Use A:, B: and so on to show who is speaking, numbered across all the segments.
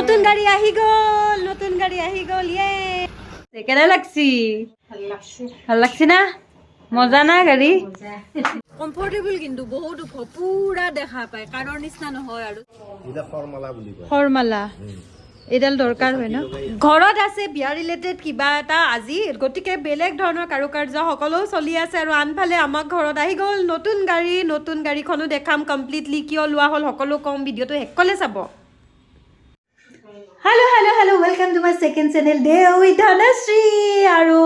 A: নতুন গাড়ী আহি গ'ল নতুন গাড়ী আহি গ'ল ইয়ে। কেনে লাগছি? ভালো লাগছি না? মজা না গাড়ী? কমফৰ্টেবল কিন্তু বহুত ওখ পুৰা দেখা পায় কাৰৰ নিচিনা নহয় আৰু।
B: এটা ফৰ্মালা
A: এইডাল দৰকাৰ হয় ন? ঘৰত আছে বিয়া ৰিলেটেড কিবা এটা আজি গতিকে বেলেগ ধৰণৰ কাৰুকাৰ্য সকলো চলি আছে আৰু আনফালে আমাক ঘৰত আহি গ'ল নতুন গাড়ী নতুন গাড়ীখনো দেখাম কমপ্লিটলি কিয় লোৱা হ'ল সকলো কম ভিডিঅ'টো শেষলৈ চাব। Hello' hello' hello' welcome to my second channel day with Dhanashree আৰু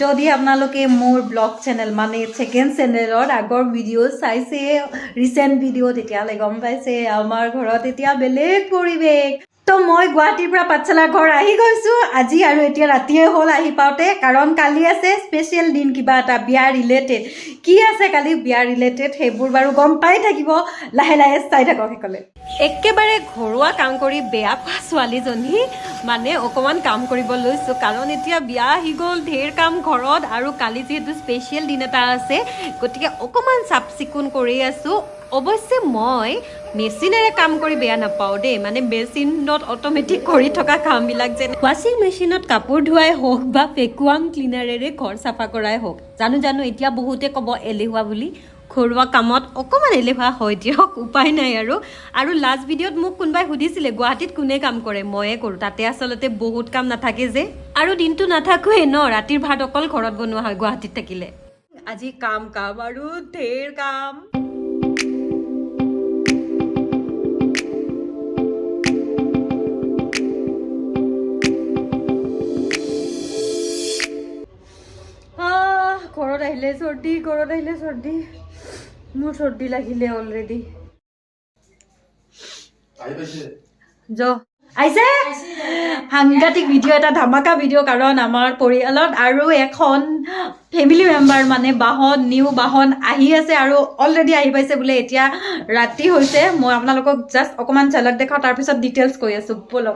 A: যদি আপোনালোকে মোৰ ব্লগ চেনেল মানে ছেকেণ্ড চেনেলত আগৰ ভিডিঅ' চাইছে ৰিচেণ্ট ভিডিঅ' তেতিয়াহ'লে গম পাইছে আমাৰ ঘৰত এতিয়া বেলেগ পৰিৱেশ তো মই গুৱাহাটীৰ পৰা পাঠশালা ঘৰ আহি গৈছোঁ আজি আৰু এতিয়া ৰাতিয়ে হ'ল আহি পাওঁতে কাৰণ কালি আছে স্পেচিয়েল দিন কিবা এটা বিয়া ৰিলেটেড কি আছে কালি বিয়া ৰিলেটেড সেইবোৰ বাৰু গম পাই থাকিব লাহে লাহে চাই থাকক সেইকলে একেবাৰে ঘৰুৱা কাম কৰি বেয়া পোৱা ছোৱালীজনী মানে অকণমান কাম কৰিব লৈছোঁ। কাৰণ এতিয়া বিয়া আহি গ'ল ঢেৰ কাম ঘৰত আৰু কালি যিহেতু স্পেচিয়েল দিন এটা আছে গতিকে অকণমান চাফ চিকুণ কৰি আছোঁ। অৱশ্যে মই মেচিনেৰে কাম কৰি বেয়া নাপাওঁ দেই। মানে মেচিনত অট'মেটিক কৰি থকা কামবিলাক যেনে ৱাশ্বিং মেচিনত কাপোৰ ধোৱাই হওক বা ভেকুৱাম ক্লিনাৰেৰে ঘৰ চাফা কৰাই হওক। জানো জানো এতিয়া বহুতে ক'ব এলেহুৱা বুলি। ঘৰুৱা কামত অকণমান এলেহুৱা হয় দিয়ক উপায় নাই আৰু। আৰু লাষ্ট ভিডিঅ'ত মোক কোনোবাই সুধিছিলে গুৱাহাটীত কোনে কাম কৰে? ময়ে কৰোঁ তাতে আচলতে বহুত কাম নাথাকে যে। আৰু দিনটো নাথাকোৱেই ন ৰাতিৰ ভাত অকল ঘৰত বনোৱা হয় গুৱাহাটীত থাকিলে। আজি কাম কাম আৰু ঢেৰ কাম। ঘৰত আহিলে চৰ্দি ঘৰত আহিলে চৰ্দি। মোৰ চৰ্দি লাগিলে অলৰেডি য আহিছে সাংঘাতিক ভিডিঅ' এটা ধামাকা ভিডিঅ' কাৰণ আমাৰ পৰিয়ালত আৰু এখন ফেমিলি মেম্বাৰ মানে বাহন নিউ বাহন আহি আছে আৰু অলৰেডি আহি পাইছে বোলে। এতিয়া ৰাতি হৈছে মই আপোনালোকক জাষ্ট অকণমান ঝলক দেখাওঁ তাৰপিছত ডিটেইলছ কৈ আছোঁ ব'লক।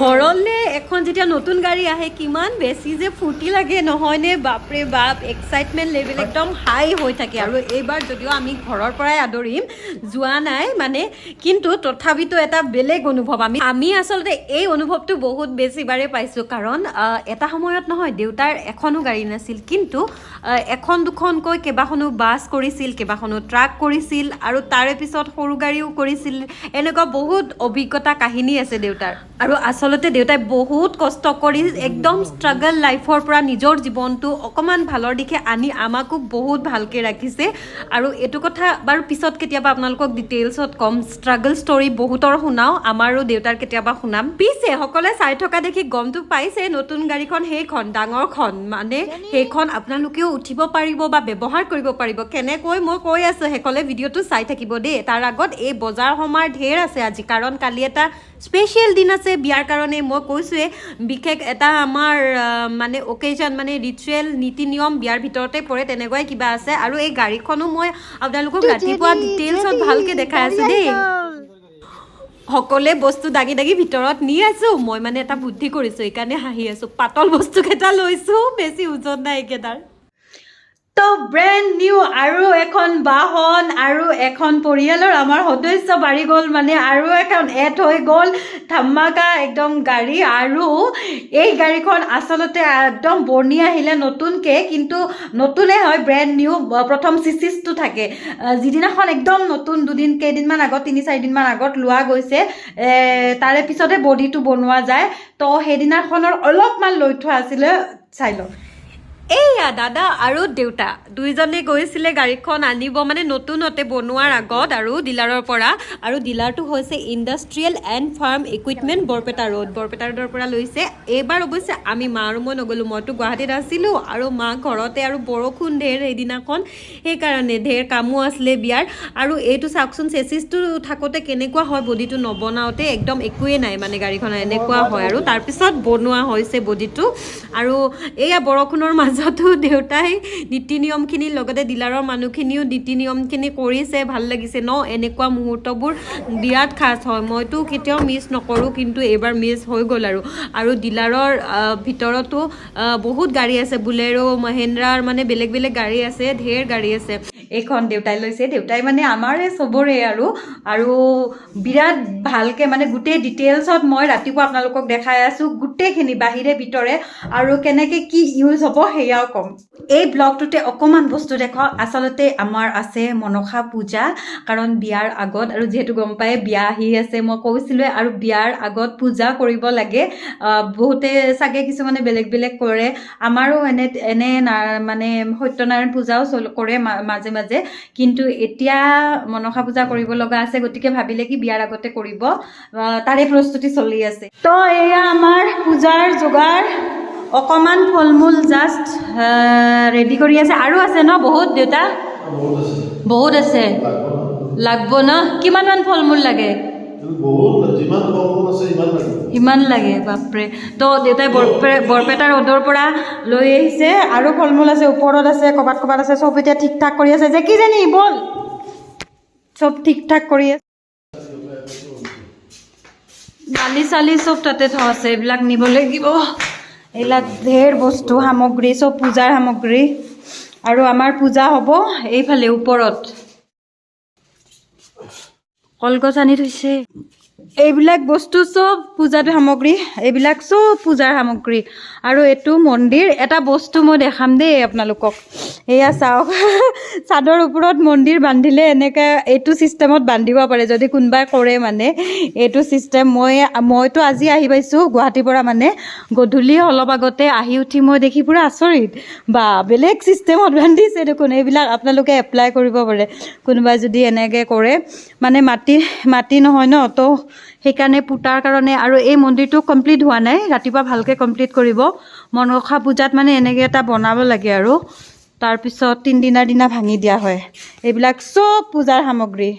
A: ঘৰলৈ এখন যেতিয়া নতুন গাড়ী আহে কিমান বেছি যে ফূৰ্তি লাগে নহয়নে? বাপৰে বাপ এক্সাইটমেণ্ট লেভেল একদম হাই হৈ থাকে। আৰু এইবাৰ যদিও আমি ঘৰৰ পৰাই আদৰিম যোৱা নাই মানে কিন্তু তথাপিতো এটা বেলেগ অনুভৱ। আমি আমি আচলতে এই অনুভৱটো বহুত বেছিবাৰে পাইছোঁ কাৰণ এটা সময়ত নহয় দেউতাৰ এখনও গাড়ী নাছিল। কিন্তু এখন দুখনকৈ কেইবাখনো বাছ কৰিছিল কেইবাখনো ট্ৰাক কৰিছিল আৰু তাৰে পিছত সৰু গাড়ীও কৰিছিল। এনেকুৱা বহুত অভিজ্ঞতা কাহিনী আছে দেউতাৰ। আৰু আচলতে দেউতাই বহুত কষ্ট কৰি একদম ষ্ট্ৰাগল লাইফৰ পৰা নিজৰ জীৱনটো অকণমান ভালৰ দিশে আনি আমাকো বহুত ভালকৈ ৰাখিছে। আৰু এইটো কথা বাৰু পিছত কেতিয়াবা আপোনালোকক ডিটেইলছত ক'ম। ষ্ট্ৰাগল ষ্টৰী বহুতৰ শুনাওঁ আমাৰো দেউতাৰ কেতিয়াবা শুনাম। পিছে সকলোৱে চাই থকা দেখি গমটো পাইছে নতুন গাড়ীখন সেইখন ডাঙৰখন মানে সেইখন আপোনালোকেও উঠিব পাৰিব বা ব্যৱহাৰ কৰিব পাৰিব। কেনেকৈ মই কৈ আছোঁ সেইকলে ভিডিঅ'টো চাই থাকিব দেই। তাৰ আগত এই বজাৰ সমাৰ ঢেৰ আছে আজি। কাৰণ কালি এটা স্পেচিয়েল দিন আছে। বিয়াৰ কাৰণে মই কৈছোঁৱে বিশেষ এটা আমাৰ মানে অকেজন মানে ৰিচুৱেল নীতি নিয়ম বিয়াৰ ভিতৰতে পৰে তেনেকুৱাই কিবা আছে। আৰু এই গাড়ীখনো মই আপোনালোকক ৰাতিপুৱা ডিটেইলছত ভালকৈ দেখাই আছোঁ দেই। সকলোৱে বস্তু দাগি দাগি ভিতৰত নি আছোঁ। মই মানে এটা বুদ্ধি কৰিছোঁ সেইকাৰণে হাঁহি আছোঁ। পাতল বস্তুকেইটা লৈছোঁ। বেছি ওজন নাই এইকেইটাৰ তো ব্ৰেণ্ড নিউ আৰু এখন বাহন আৰু এখন পৰিয়ালৰ আমাৰ সদস্য বাঢ়ি গ'ল মানে আৰু এখন এড হৈ গ'ল। ধামাকা একদম গাড়ী আৰু এই গাড়ীখন আচলতে একদম বৰ্ণি আহিলে নতুনকৈ, কিন্তু নতুনেই হয় ব্ৰেণ্ড নিউ প্ৰথম চিচিছটো থাকে। যিদিনাখন একদম নতুন দুদিন, কেইদিনমান আগত, তিনি, চাৰিদিনমান আগত লোৱা গৈছে তাৰে পিছতহে বডিটো বনোৱা যায়। তো সেইদিনাখনৰ অলপমান লৈ থোৱা আছিলে, চাই লওক এইয়া দাদা আৰু দেউতা। দুইজনে গৈছিলে গাড়ীখন আনিব মানে নতুনতে বনোৱাৰ আগত আৰু ডিলাৰৰ পৰা। আৰু ডিলাৰটো হৈছে industrial and farm equipment Barpeta road. Barpeta ৰোডৰ পৰা লৈছে। এইবাৰ অৱশ্যে আমি মা আৰু মই নগ'লোঁ মইতো গুৱাহাটীত আছিলোঁ। আৰু মা ঘৰতে আৰু বৰষুণ ঢেৰ সেইদিনাখন। সেইকাৰণে ঢেৰ কামো আছিলে বিয়াৰ। আৰু এইটো চাওকচোন চেচিছটো থাকোঁতে কেনেকুৱা হয় বডিটো নবনাওঁতে একদম একোৱেই নাই মানে গাড়ীখন এনেকুৱা হয় আৰু তাৰপিছত বনোৱা হৈছে বডিটো। আৰু এইয়া বৰষুণৰ মাজতো দেউতাই নীতি নিয়মখিনিৰ লগতে ডিলাৰৰ মানুহখিনিও নীতি নিয়মখিনি কৰিছে ভাল লাগিছে। ন এনেকুৱা মুহূৰ্তবোৰ বিৰাট খাচ হয়। মইতো কেতিয়াও মিছ নকৰোঁ কিন্তু এইবাৰ মিছ হৈ গ'ল আৰু। আৰু ডিলাৰৰ ভিতৰতো বহুত গাড়ী আছে। বুলেৰো মহেন্দ্ৰাৰ মানে বেলেগ বেলেগ গাড়ী আছে ঢেৰ গাড়ী আছে।
C: এইখন দেউতাই লৈছে। দেউতাই মানে আমাৰে চবৰে আৰু আৰু বিৰাট ভালকৈ মানে গোটেই ডিটেইলছত মই ৰাতিপুৱা আপোনালোকক দেখাই আছোঁ গোটেইখিনি বাহিৰে ভিতৰে আৰু কেনেকৈ কি ইউজ হ'ব সেয়াও ক'ম। এই ব্লগটোতে অকণমান বস্তু দেখুৱাওঁ আচলতে আমাৰ আছে মনসা পূজা কাৰণ বিয়াৰ আগত আৰু যিহেতু গম পায় বিয়া আহি আছে মই কৈছিলোঁৱে আৰু বিয়াৰ আগত পূজা কৰিব লাগে। বহুতে চাগে কিছুমানে বেলেগ বেলেগ কৰে। আমাৰো এনে এনে মানে সত্যনাৰায়ণ পূজাও কৰে মা- মাজে মাজে কিন্তু এতিয়া মনসা পূজা কৰিব লগা আছে গতিকে ভাবিলে কি বিয়াৰ আগতে কৰিব। তাৰে প্ৰস্তুতি চলি আছে। তো এয়া আমাৰ পূজাৰ যোগাৰ। অকণমান ফল মূল জাষ্ট ৰেডি কৰি আছে। আৰু আছে ন বহুত দেউতা? বহুত আছে। লাগব ন? কিমানমান ফল মূল লাগে
D: বহুত। ইমান
C: লাগে? বাপৰে। তো দেউতাই বৰপে বৰপেটা ৰ'দৰ পৰা লৈ আহিছে আৰু ফল মূল আছে, ওপৰত আছে, ক'ৰবাত ক'ৰবাত আছে, চব এতিয়া ঠিক ঠাক কৰি আছে। যে কি জানি, বল। চব ঠিক ঠাক কৰি আছে। দালি চালি চব তাতে থোৱা আছে, এইবিলাক নিব লাগিব। এইবিলাক ধেৰ বস্তু, সামগ্ৰী, চব পূজাৰ সামগ্ৰী। আৰু আমাৰ পূজা হ'ব এইফালে, ওপৰত। কলগছ আনি থৈছে। এইবিলাক বস্তু চব পূজাত সামগ্ৰী, এইবিলাক চব পূজাৰ সামগ্ৰী। আৰু এইটো মন্দিৰ, এটা বস্তু মই দেখাম দেই আপোনালোকক। এয়া চাওক, চাদৰ ওপৰত মন্দিৰ বান্ধিলে এনেকৈ এইটো ছিষ্টেমত বান্ধিব পাৰে, যদি কোনোবাই কৰে মানে। এইটো ছিষ্টেম মই, মইতো আজি আহি পাইছোঁ গুৱাহাটীৰ পৰা মানে। গধূলি অলপ আগতে আহি উঠি মই দেখি পূৰা আচৰিত। বা, বেলেগ ছিষ্টেমত বান্ধিছে দেখোন, এইবিলাক আপোনালোকে এপ্লাই কৰিব পাৰে। কোনোবাই যদি এনেকৈ কৰে মানে মাটি মাটি নহয় ন, তো সেইকাৰণে পুতাৰ কাৰণে আৰু এই মন্দিৰটো কমপ্লিট হোৱা নাই ৰাতিপুৱা ভালকৈ কমপ্লিট কৰিব। মনসা পূজাত মানে এনেকৈ এটা বনাব লাগে আৰু তাৰপিছত তিনদিনাৰ দিনা ভাঙি দিয়া হয়। এইবিলাক চব পূজাৰ সামগ্ৰী।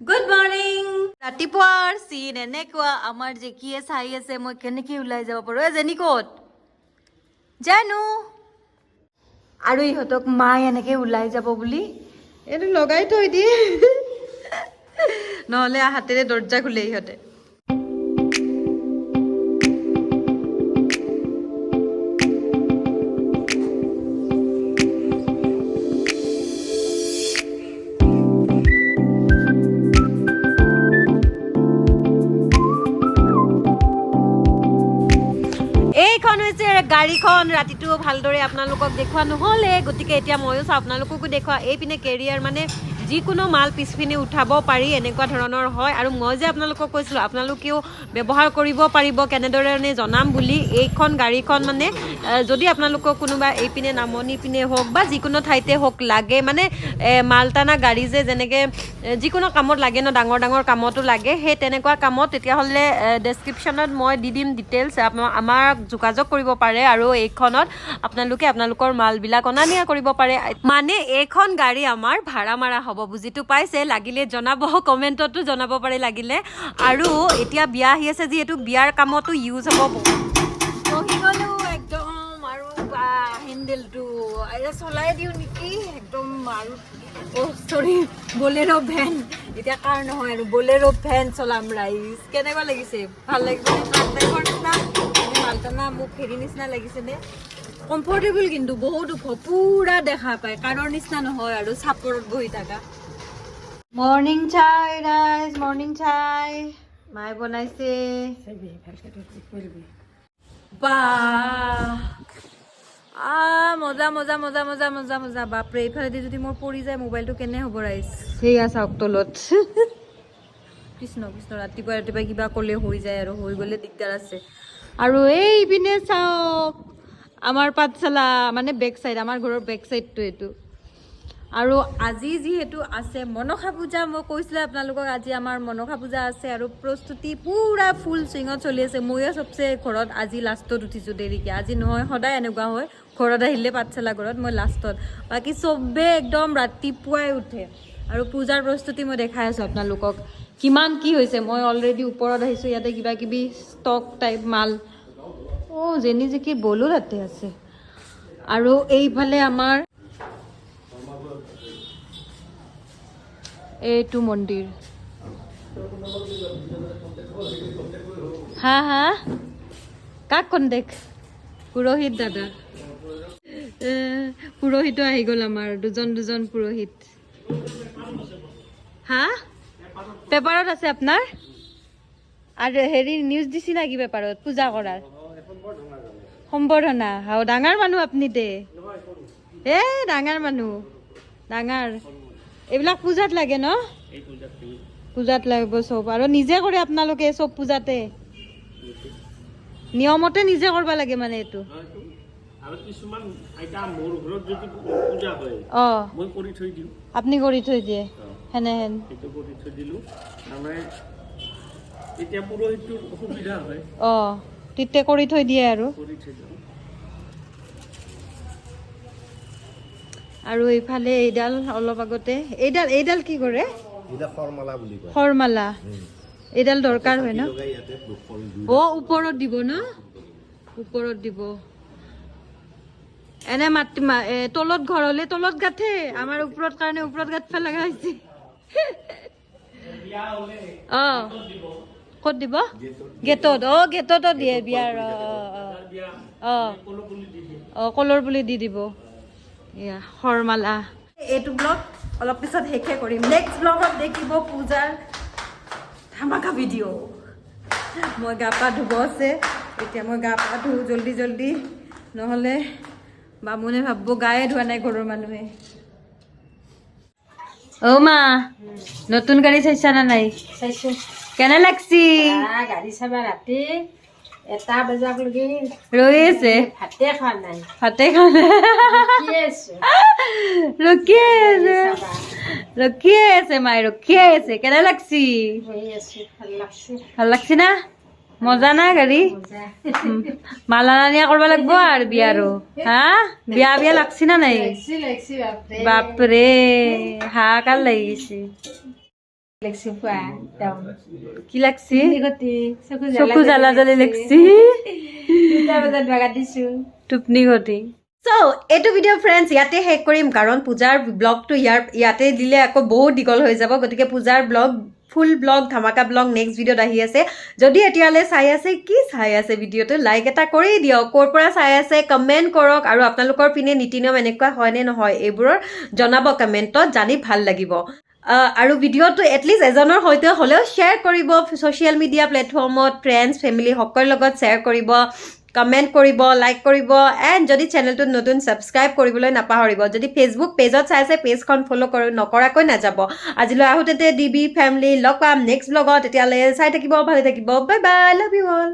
C: গুড মৰ্ণিং ৰাতিপুৱাৰ চিন এনেকুৱা আমাৰ জেকিয়ে চাই আছে মই কেনেকৈ ওলাই যাব পাৰোঁ? এ জেনি ক'ত? জানো! আৰু ইহঁতক মায়ে এনেকৈ ওলাই যাব বুলি? এইটো লগাই থৈ দিয়ে। নহ'লে হাতেৰে দৰ্জা খোলে ইহঁতে। এইখন হৈছে গাড়ীখন। ৰাতিটো ভালদৰে আপোনালোকক দেখুওৱা নহ'লে। গতিকে এতিয়া ময়ো চাওঁ, আপোনালোককো দেখুওৱা। এইপিনে কেৰিয়াৰ মানে যিকোনো মাল পিছপিনে উঠাব পাৰি এনেকুৱা ধৰণৰ হয়। আৰু মই যে আপোনালোকক কৈছিলোঁ আপোনালোকেও ব্যৱহাৰ কৰিব পাৰিব কেনেধৰণে জনাম বুলি এইখন গাড়ীখন মানে যদি আপোনালোকক কোনোবা এইপিনে নামনি পিনে হওক বা যিকোনো ঠাইতে হওক লাগে মানে মালটানা গাড়ী যে যেনেকৈ যিকোনো কামত লাগে ন ডাঙৰ ডাঙৰ কামতো লাগে সেই তেনেকুৱা কামত তেতিয়াহ'লে ডেছক্ৰিপশ্যনত মই দি দিম ডিটেইলছ আমাক যোগাযোগ কৰিব পাৰে আৰু এইখনত আপোনালোকে আপোনালোকৰ মালবিলাক অনা নিয়া কৰিব পাৰে। মানে এইখন গাড়ী আমাৰ ভাড়া মাৰা হ'ব। বুজিটো পাইছে, লাগিলে জনাব, কমেণ্টতো জনাব পাৰে লাগিলে। আৰু এতিয়া বিয়া আহি আছে, যিহেতু বিয়াৰ কামতো ইউজ হ'ব বহি গ'লো একদম আৰু হেণ্ডেলটো চলাই দিওঁ নেকি? একদম আৰু চৰি বলেৰ' ভেন। এতিয়া কাৰ নহয় আৰু, বলেৰ' ভেন চলাম, ৰাইজ। কেনেকুৱা লাগিছে? ভালো লাগিছে নিচিনা? মোক হেৰি নিচিনা লাগিছেনে কমফৰ্টেবল কিন্তু বহুত ওখ পূৰা দেখা পায় কাৰৰ নিচিনা নহয় আৰু চাপৰত বহি থাকা। মৰ্ণিং চাই ৰাইজ মৰ্ণিং চাই মায়ে বনাইছে। আ মজা মজা মজা মজা মজা মজা। বাপৰে এইফালেদি যদি মোৰ পৰি যায় মোবাইলটো কেনে হ'ব ৰাইজ? সেয়া চাওক তলত। কৃষ্ণ কৃষ্ণ ৰাতিপুৱা ৰাতিপুৱা কিবা ক'লে হৈ যায় আৰু হৈ গ'লে দিগদাৰ আছে। আৰু এইপিনে চাওক। আমাৰ পাঠশালা মানে বেক চাইড আমাৰ ঘৰৰ বেক চাইডটো এইটো। আৰু আজি যিহেতু আছে মনসা পূজা মই কৈছিলোঁ আপোনালোকক আজি আমাৰ মনসা পূজা আছে আৰু প্ৰস্তুতি পূৰা ফুল চুইঙত চলি আছে। ময়ো চবচে ঘৰত আজি লাষ্টত উঠিছোঁ দেৰিকৈ। আজি নহয় সদায় এনেকুৱা হয় ঘৰত আহিলে পাঠশালা ঘৰত মই লাষ্টত বাকী চবে একদম ৰাতিপুৱাই উঠে। আৰু পূজাৰ প্ৰস্তুতি মই দেখাই আছোঁ আপোনালোকক। কিমান কি হৈছে মই অলৰেডি ওপৰত আহিছোঁ ইয়াতে কিবা কিবি ষ্টক টাইপ মাল। অঁ যেনি জেকি বলো তাতে আছে আৰু এইফালে আমাৰ এইটো মন্দিৰ হা হা কাক কন্টেক পুৰোহিত দাদা পুৰোহিতো আহি গ'ল আমাৰ। দুজন দুজন পুৰোহিত হা পেপাৰত আছে আপোনাৰ? আৰু হেৰি নিউজ দিছি নেকি পেপাৰত? পূজা কৰাৰ। সম্বৰ্ধনা। হাও ডাঙৰ মানুহ আপুনি দে। এ ডাঙৰ মানুহ। ডাঙৰ। এইবিলাক পূজাত লাগে ন? পূজাত লাগিব চব। আৰু নিজে কৰে আপোনালোকে চব পূজাতে? নিয়মতে নিজে কৰিব লাগে মানে এইটো। আপুনি কৰি থৈ দিয়ে। সেনেহেন
E: হয়।
C: অঁ। তেতিয়া কৰি থৈ দিয়ে আৰু আৰু এইফালে এইডাল অলপ আগতে এইডাল এইডাল কি কৰে?
D: শৰমালা
C: এইডাল দৰকাৰ হয় ন? অ ওপৰত দিব ন? ওপৰত দিব। এনে মাটি মা- তলত ঘৰ হলে তলত গাঠে। আমাৰ ওপৰত কাৰণে ওপৰত গাঁঠিব লগা হৈছে। অ। ক'ত দিব? গেটত। অ গেটতো দিয়ে বিয়াৰ অ অ, কলৰ পুলি দি দিব। এয়া শৰমালা। এইটো ব্লগ অলপ পিছত শেষে কৰিম। নেক্সট ব্লগত দেখিব পূজাৰ ধামাকা ভিডিঅ' মই গা পা ধুব আছে। এতিয়া মই গা পা ধুওঁ জল্দি জল্দি। নহ'লে বামুণে ভাবিব গায়ে ধোৱা নাই ঘৰৰ মানুহে। অ মা নতুন গাড়ী চাইছা না নাই?
F: চাইছো।
C: কেনে লাগছি?
F: গাড়ী চাবা ৰাতি। এটা বজালৈকে
C: ৰৈ আছে।
F: ভাতে খোৱা নাই।
C: ভাতে খালে
F: কি
C: ৰখিয়ে আছে। ৰখিয়ে আছে। মায়ে ৰখিয়ে আছে কেনে লাগছি?
F: ভালো লাগছে।
C: না? মজা না গাড়ী? মালা নানিয়া কৰিব লাগিব আৰু বিয়াৰো। হা? বিয়া বিয়া লাগছি না নাই?
F: লাগছি লাগছি।
C: কি লাগছি
F: চকু
C: জ্বালা জ্বালি লাগছি টোপনি ঘটি চ' এইটো ভিডিঅ' ফ্ৰেণ্ডছ ইয়াতে শেষ কৰিম কাৰণ পূজাৰ ব্লগটো ইয়াৰ ইয়াতে দিলে আকৌ বহুত দীঘল হৈ যাব গতিকে পূজাৰ ব্লগ ফুল ব্লগ ধামাকা ব্লগ নেক্সট ভিডিঅ'ত আহি আছে। যদি এতিয়ালৈ চাই আছে কি চাই আছে ভিডিঅ'টো লাইক এটা কৰি দিয়ক। ক'ৰ পৰা চাই আছে কমেণ্ট কৰক আৰু আপোনালোকৰ পিনে নীতি নিয়ম এনেকুৱা হয়নে নহয় এইবোৰৰ জনাব কমেণ্টত জানি ভালো লাগিব। আৰু ভিডিঅ'টো এটলিষ্ট এজনৰ সৈতে হ'লেও শ্বেয়াৰ কৰিব ছ'চিয়েল মিডিয়া প্লেটফৰ্মত ফ্ৰেণ্ডছ ফেমিলি সকলোৰ লগত শ্বেয়াৰ কৰিব কমেণ্ট কৰিব লাইক কৰিব এণ্ড যদি চেনেলটোত নতুন ছাবস্ক্ৰাইব কৰিবলৈ নাপাহৰিব, যদি ফেচবুক পেজত চাই আছে পেজখন ফ'ল' কৰি, নকৰাকৈ নাযাব। আজিলৈ আহোঁতে ডি বি ফেমিলি লগ পাম নেক্সট ব্লগত তেতিয়ালৈ চাই থাকিব, ভালে থাকিব bye bye love you all